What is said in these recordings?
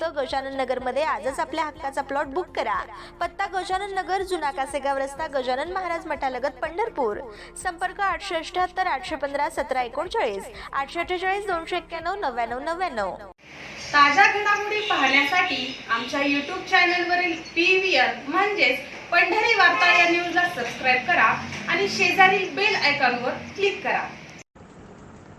गजानन नगरमध्ये आजच आपल्या हक्काचा प्लॉट बुक करा. पत्ता गजानन नगर जुना कासेगाव रस्ता गजानन महाराज मठालगत पंढरपूर. संपर्क आठशे अठ्याहत्तर आठशे पंधरा सतरा एकोणचाळीस. आठशे अठ्ठेचाळीस दोनशे एक्क्याण्णव नव्याण्णव नव्याण्णव. ताज्या घडामोडी पाहण्यासाठी आमच्या यूट्यूब चॅनलवरील पी व्ही आर म्हणजेच पंढरी वार्ता या न्यूजला सबस्क्राईब करा आणि शेजारील बेल आयकॉनवर क्लिक करा.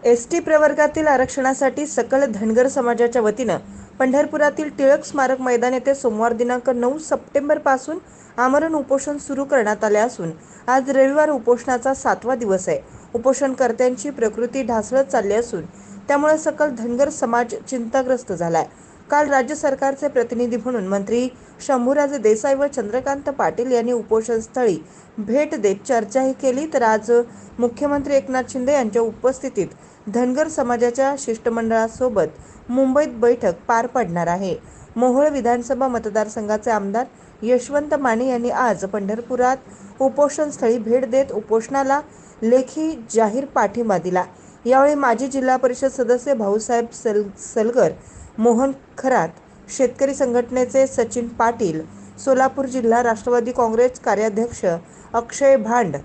एस टी प्रवर्गातील आरक्षणासाठी सकल धनगर समाजाच्या वतीनं पंढरपुरातील टिळक स्मारक मैदान येथे सोमवार दिनांक नऊ सप्टेंबरपासून आमरण उपोषण सुरू करण्यात आले असून आज रविवार उपोषणाचा सातवा दिवस आहे. उपोषणकर्त्यांची प्रकृती ढासळत चालली असून त्यामुळे सकल धनगर समाज चिंताग्रस्त झाला आहे काल राज्य सरकारचे प्रतिनिधी म्हणून मंत्री शंभूराजे देसाई व चंद्रकांत पाटील यांनी उपोषणस्थळी भेट देत चर्चाही केली. तर आज मुख्यमंत्री एकनाथ शिंदे यांच्या उपस्थितीत धनगर समाजाच्या शिष्टमंडळासोबत मुंबईत बैठक पार पडणार आहे. मोहोळ विधानसभा मतदारसंघाचे आमदार यशवंत माने यांनी आज पंढरपुरात उपोषणस्थळी भेट देत उपोषणाला लेखी जाहीर पाठिंबा दिला. यावेळी माजी जिल्हा परिषद सदस्य भाऊसाहेब सल सलगर मोहन खरात शेतकरी संघटनेचे सचिन पाटील सोलापूर जिल्हा राष्ट्रवादी काँग्रेस कार्याध्यक्ष अक्षय भांड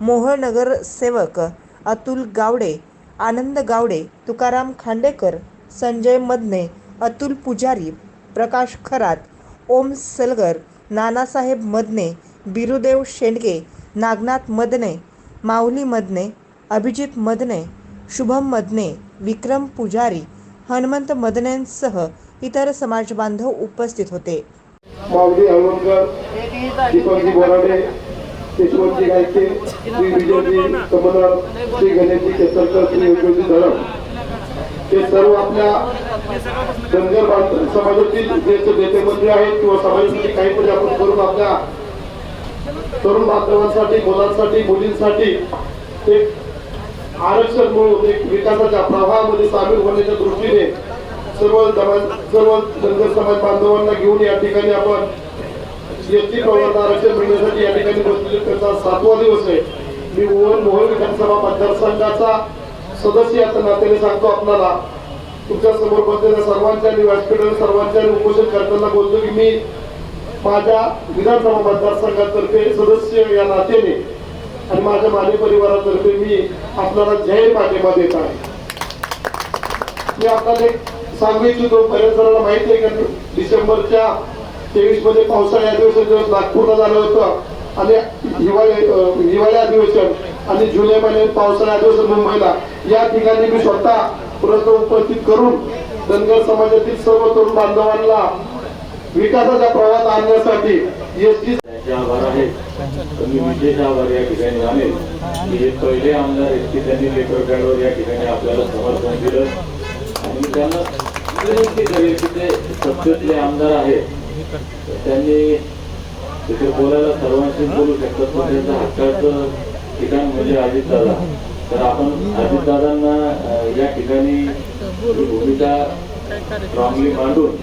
मोहळ नगरसेवक अतुल गावडे आनंद गावडे तुकाराम खांडेकर संजय मदने अतुल पुजारी प्रकाश खरात ओम सलगर नानासाहेब मदने बिरुदेव शेंडगे नागनाथ मदने माऊली मदने अभिजित मदने शुभम मदने विक्रम पुजारी हनुमंत मदनेंसह इतर समाजबांधव उपस्थित होते. माऊली हनुमंतकर दीपकजी बोराडे यशवंतजी गायके श्री विजयजी कमलर श्री गणेशजी केसरकर श्री योगजी धरम. हे सर्व आपल्या धनगर बांध- समाजातील ज्येष्ठ नेतेमंत्री आहेत किंवा समाजासाठी काहीतरी आपण करून आपल्या तरुण बांधवांसाठी मुलांसाठी मुलींसाठी एक आरक्षण म्हणून एक विकासाच्या प्रवाहामध्ये सामील होण्याच्या दृष्टीने सर्व सर्व धनगर समाज बांधवांना घेऊन या ठिकाणी आपण एसटी प्रवर्गात आरक्षण मिळण्यासाठी या ठिकाणी बसलेले. त्याचा सातवा दिवस आहे. मी मोहन मोहन विधानसभा मतदारसंघाचा सदस्य आता नात्याने सांगतो आपल्याला. तुमच्यासमोर बसलेल्या सर्वांच्या आणि व्यासपीठावर सर्वांच्या उपोषण करताना बोलतो की मी माझ्या विधानसभा मतदारसंघातर्फे सदस्य या नात्याने आणि माझ्या माने परिवारातर्फे मी आपल्याला जय पाठिंबा देत आहे. मी आपल्याला एक सांगू इच्छितो बऱ्याच जणांना माहिती आहे का डिसेंबरच्या तेवीसमध्ये पावसाळी अधिवेशन नागपूरला झालं होतं आणि हिवाळी हिवाळी अधिवेशन आणि जुलै महिन्यात पावसाळी अधिवेशन मुंबईला या ठिकाणी मी स्वतः पुरस्कार उपस्थित करून धनगर समाजातील सर्व तरुण बांधवांना विकासाच्या प्रवाहात आणण्यासाठी एस जे आभार आहेत तर मी विशेष आभार या ठिकाणी मानेल. की हे पहिले आमदार आहेत की त्यांनी लेकर कार्डवर या ठिकाणी आपल्याला समर्थन दिलं आणि त्यांना विनंती करेल की ते सत्तेतले आमदार आहेत. तर त्यांनी तिथे बोलायला सर्वांशी बोलू शकतात पण त्यांचं हक्काचं ठिकाण म्हणजे अजितदादा. तर आपण अजितदादांना या ठिकाणी भूमिका स्ट्रॉंगली मांडून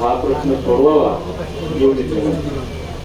हा प्रश्न सोडवावा एवढीच विनंती.